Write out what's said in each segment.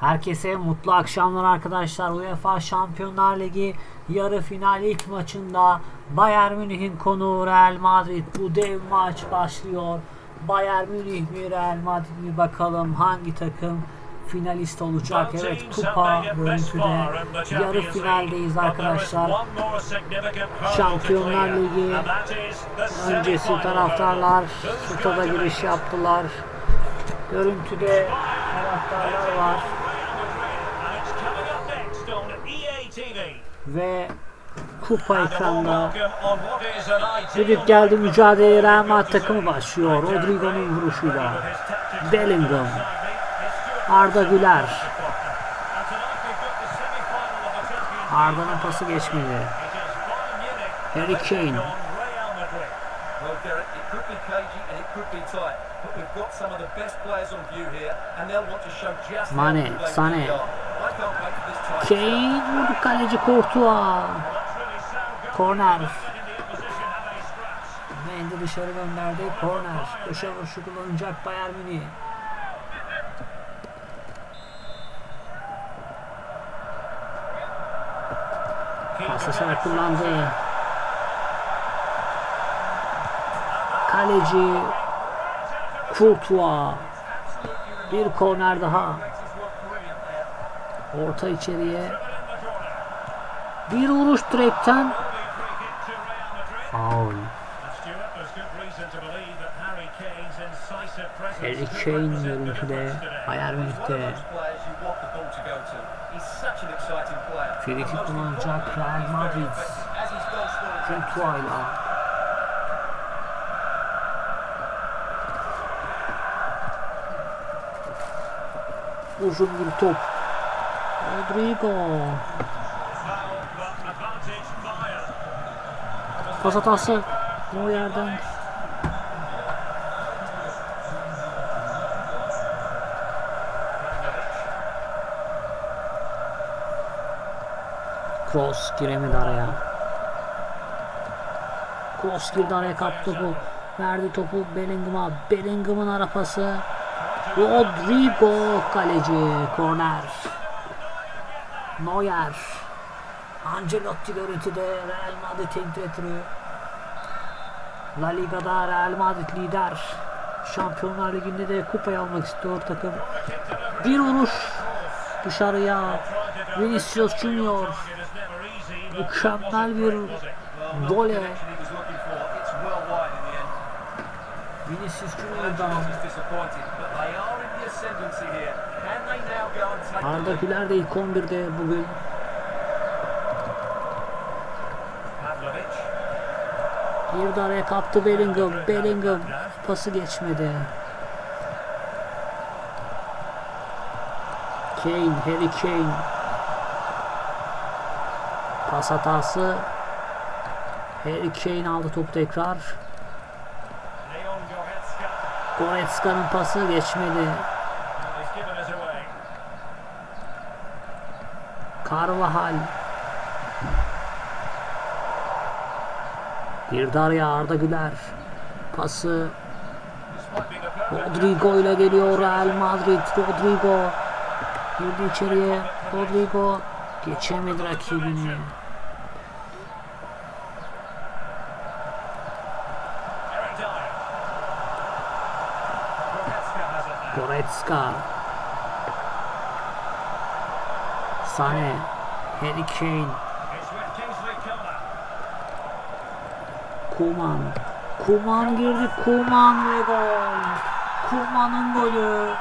Herkese mutlu akşamlar arkadaşlar. UEFA Şampiyonlar Ligi yarı final ilk maçında Bayern Münih'in konuğu Real Madrid. Bu dev maç başlıyor. Bayern Münih mi Real Madrid mi bakalım hangi takım finalist olacak. Evet kupa görüntüde yarı finaldeyiz arkadaşlar. Şampiyonlar Ligi öncesi taraftarlar stada giriş yaptılar. Görüntüde taraftarlar var ve kupa ekranda Düdük geldi mücadeleye Real Madrid takımı başlıyor. Rodrigo'nun vuruşuyla. Bellingham. Arda Güler. Arda'nın pası geçmedi. Harry Kane. Mane, Sane. Kane vurdu kaleci Courtois. Korner. Mendy dışarı gönderdi. Korner. Köşe vuruşu kullanacak Bayern Münih. Paslaşarak kullandı. Kaleci Courtois. Bir korner daha. Orta içeriye. Bir vuruş direkten. Foul. Harry Kane görüntüde. Bayern Münih'te. Frikik kullanacak Real Madrid. Courtois'la. Uzun bir top. Rodrigo. Pas hatası. Neuer'den. Cross giremedi araya. Cross girdi araya kaptı topu. Verdi topu Bellingham'a. Bellingham'ın arapası. Rodrigo kaleci. Korner. Neuer. Ancelotti görüntüde Real Madrid teknik direktörü. La Liga'da Real Madrid lider. Şampiyonlar Ligi'nde de kupayı almak istiyor takım. Bir vuruş dışarıya. Vinicius Junior. Mükemmel bir vole. he was Arda? Güler de ilk 11'de bugün. Bir de araya kaptı Bellingham. Bellingham pası geçmedi. Kane, Harry Kane. Pas hatası. Harry Kane aldı topu tekrar. Goretzka'nın pası geçmedi. De araya Arda Güler. Pası Rodrigo ile geliyor Real Madrid. Rodrigo girdi içeriye. Rodrigo geçemedi rakibini. Goretzka Sane. Harry Kane. Kuman. Kuman girdi. Kuman ve gol. Kuman'ın golü.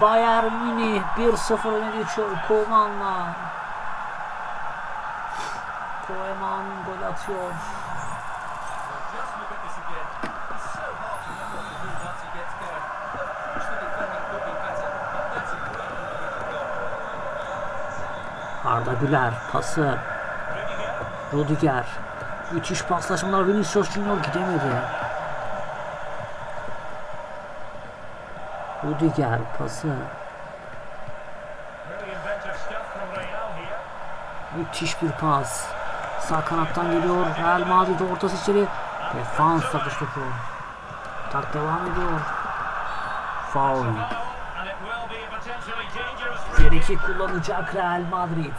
Bayern Münih 1-0 öne geçiyor Kuman'la. Koeman gol atıyor. Arda Güler pası. Rudiger. Müthiş paslaşmalar Vinicius Junior gidemedi. Rudiger pası. Müthiş bir pas. Sağ kanattan geliyor. Real Madrid ortası içeri. Defans takış topu. Tak devam ediyor. Foul. And it will be a potentially dangerous Friki kullanacak Real Madrid.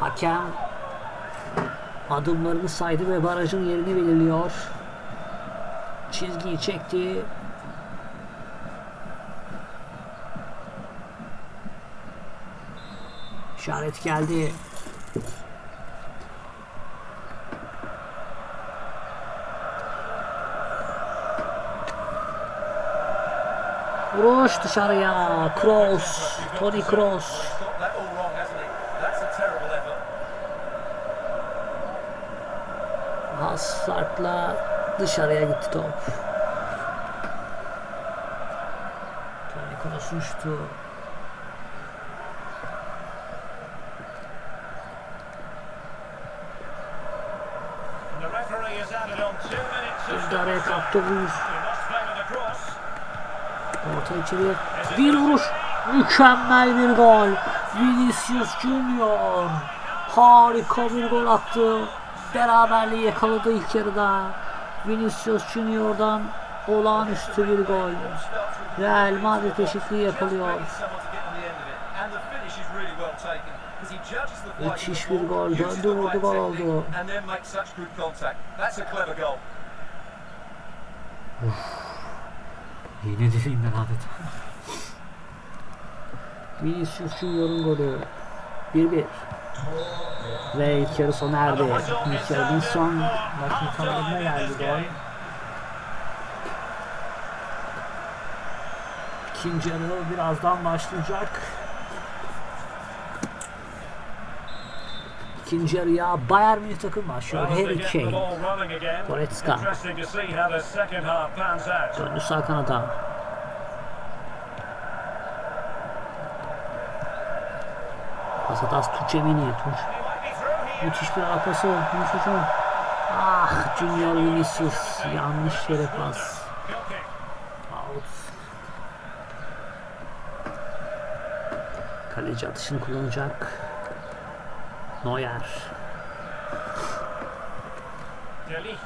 Hakem adımlarını saydı ve barajın yerini belirliyor. Çizgiyi çekti. İşaret geldi. Vuruş dışarıya. Kroos. Toni Kroos. He's got that all wrong, hasn't he? That's a terrible effort. Az farkla dışarıya gitti top. Toni Kroos uçtu. The referee has added on two minutes of Bir de araya kaptı vuruş. Orta içeriye bir vuruş. Mükemmel bir gol. Vinicius Junior. Harika bir gol attı. Beraberliği yakaladı ilk yarıda. Vinicius Junior'dan olağanüstü bir gol. Real Madrid eşitliği yakalıyor. Müthiş bir gol. Döndü vurdu gol oldu. And Yine dilinden adeta. Vinicius Junior'un golü. 1-1. Ve ilk yarı sona erdi. İlk yarının son dakikalarına geldi gol. İkinci yarı birazdan başlayacak. İkinci yarıya Bayern Münih takım başlıyor. Harry Kane. Goretzka. Döndü sağ kanada. Pasatas Tuchemini. Tuch. Müthiş bir arkası. Vinicius Junior. Ah Junior Vinicius. Yanlış yere pas. Out. Kaleci atışını kullanacak. Neuer. De Ligt.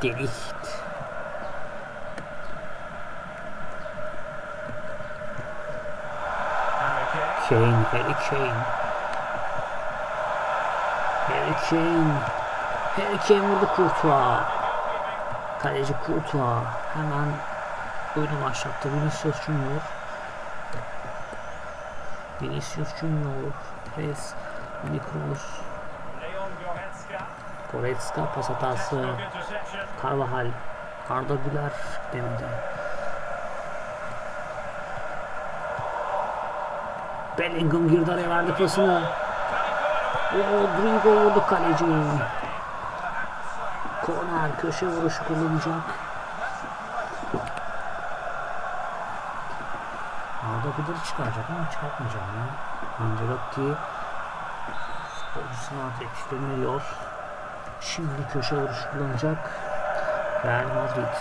De Ligt. Harry Kane. Harry Kane. Harry Kane. Harry Kane vurdu Courtois. Kaleci Courtois hemen oyunu başlattı. Vinicius Junior. Vinicius Junior. Pres. Leon Goretzka. Pas hatası. Carvajal. Arda Güler demedi. Bellingham girdi araya verdi pasını. Rodrigo vurdu kaleci. Korner köşe vuruşu kullanacak. Arda Güler'i çıkaracak ama çıkartmayacağım ya. Ancelotti futbolcusuna tekliflerini veriyor. Şimdi köşe vuruşu kullanacak. Real Madrid.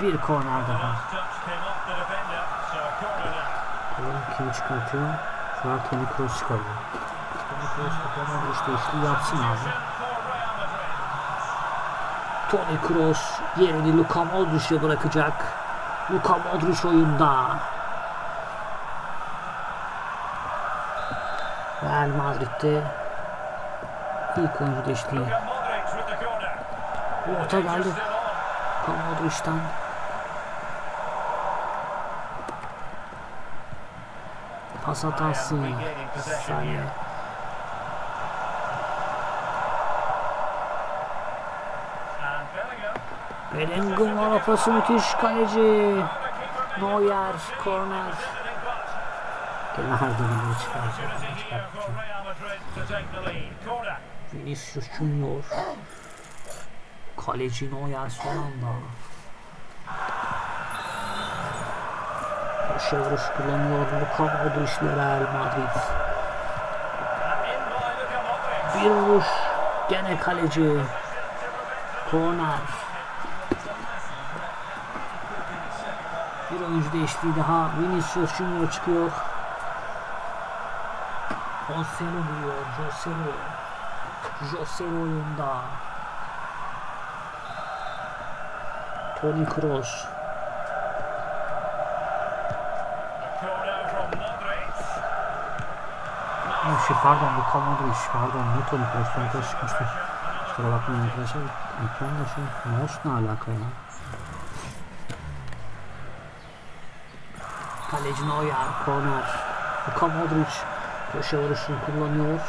Bir korner daha. Bakalım kimi çıkartıyor? Şu an Toni Kroos çıkarıyor. Toni Kroos da korner vuruş değişikliği yapsın abi. Toni Kroos yerini Luka Modric'e bırakacak. Luka Modric oyunda. Real Madrid'de ilk oyuncu değişikliği. Orta geldi. Modric'ten. Pas hatası. Saniye. Bellingham. Ara pası müthiş kaleci. Neuer, korner. visiting but Kenarda bir çıkaracak. opportunity here for Real Madrid take the lead. Corner. Vinicius Junior. Kaleci Neuer son anda. Köşe vuruş kullanıyor Luka Modric ile Real Madrid. Bir vuruş. Gene kaleci. Korner. Bir oyuncu değişikliği daha. Vinicius Junior çıkıyor. Joselu vuruyor. Joselu. Joselu oyunda. Toni Kroos. A corner from Modric. Ay, Şey, pardon bu Kamodric. Pardon ne Toni Kroos. Toni Kroos çıkmıştı. Kusura bakmayın arkadaşlar. Ekranda şey. Mouse ne alaka ya? Kaleci Neuer. Korner. Luka Modric. Köşe vuruşunu kullanıyor.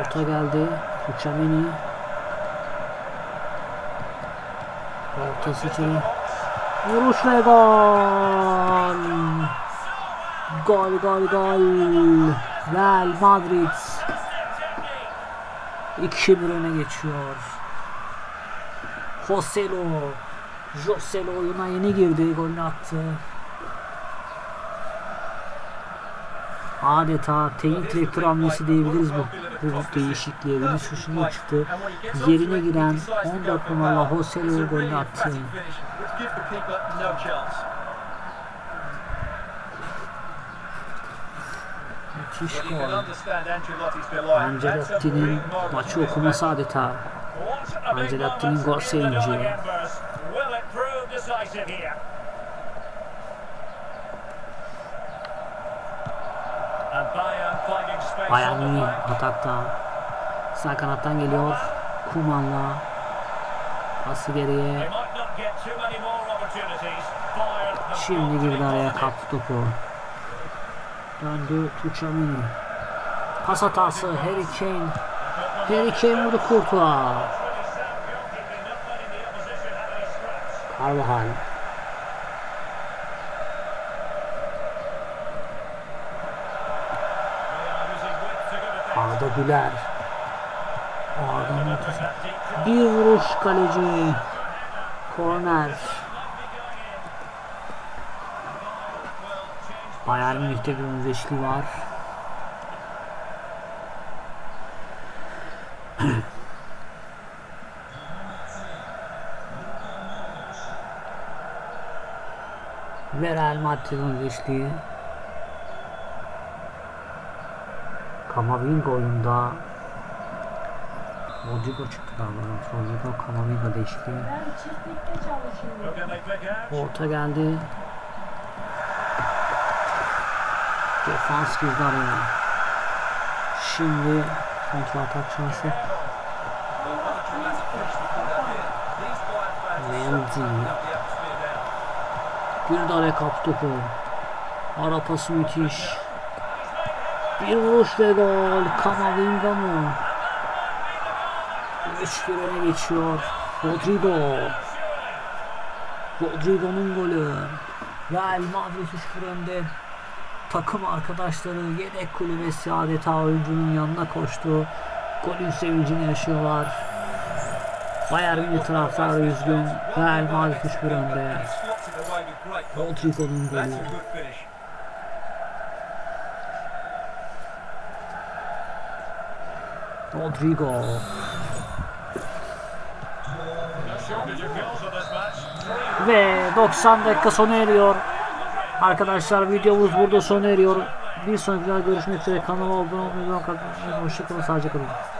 Orta geldi. Uçamini. Ortası için. Vuruş ve gol. Gol gol gol. Real Madrid 2-1 öne geçiyor. Joselo. Joselo oyuna yeni girdi. Golünü attı. Adeta teknik direktör hamlesi diyebiliriz bu, bu değişikliğe. Vinicius Junior çıktı. Yerine giren 14 numaralı Joselo golünü attı. Müthiş gol. Ancelotti'nin maçı okuması adeta. Ancelotti'nin gol sevinci. Bayern atakta. Sağ kanattan geliyor. Kuman'la. Pası geriye. Şimdi girdi araya kaptı topu. Döndü Tuçamini. Pas hatası Harry Kane. Harry Kane vurdu Kurtuğa. Really Güler. Cross Bir vuruş kaleci. Korner. Bayern Münih'te bir önceşli var. Ve Real Madrid önceşliği. Kamavinga oyunda Rodrigo çıktı galiba. Rodrigo Kamavinga out? Orta geldi. Defans girdi araya. Şimdi kontrol atak şansı. Mendy. Girdi araya kaptı topu. Ara pası müthiş. Bir vuruş ve gol. Kamavinga mı? 3-1 öne geçiyor. Rodrigo. Rodrigo'nun golü. Real Madrid 3-1 önde. Takım arkadaşları yedek kulübesi adeta oyuncunun yanına koştu. Golün sevincini yaşıyorlar. Bayern Münih taraftarı üzgün. Real Madrid 3-1 önde. Rodrigo'nun golü. Rodrigo. Ve 90 dakika sona eriyor. Arkadaşlar videomuz burada sona eriyor. Bir sonraki videoda görüşmek üzere. Kanala abone olmayı unutmayın. Hoşçakalın. Sağlıcakla kalın.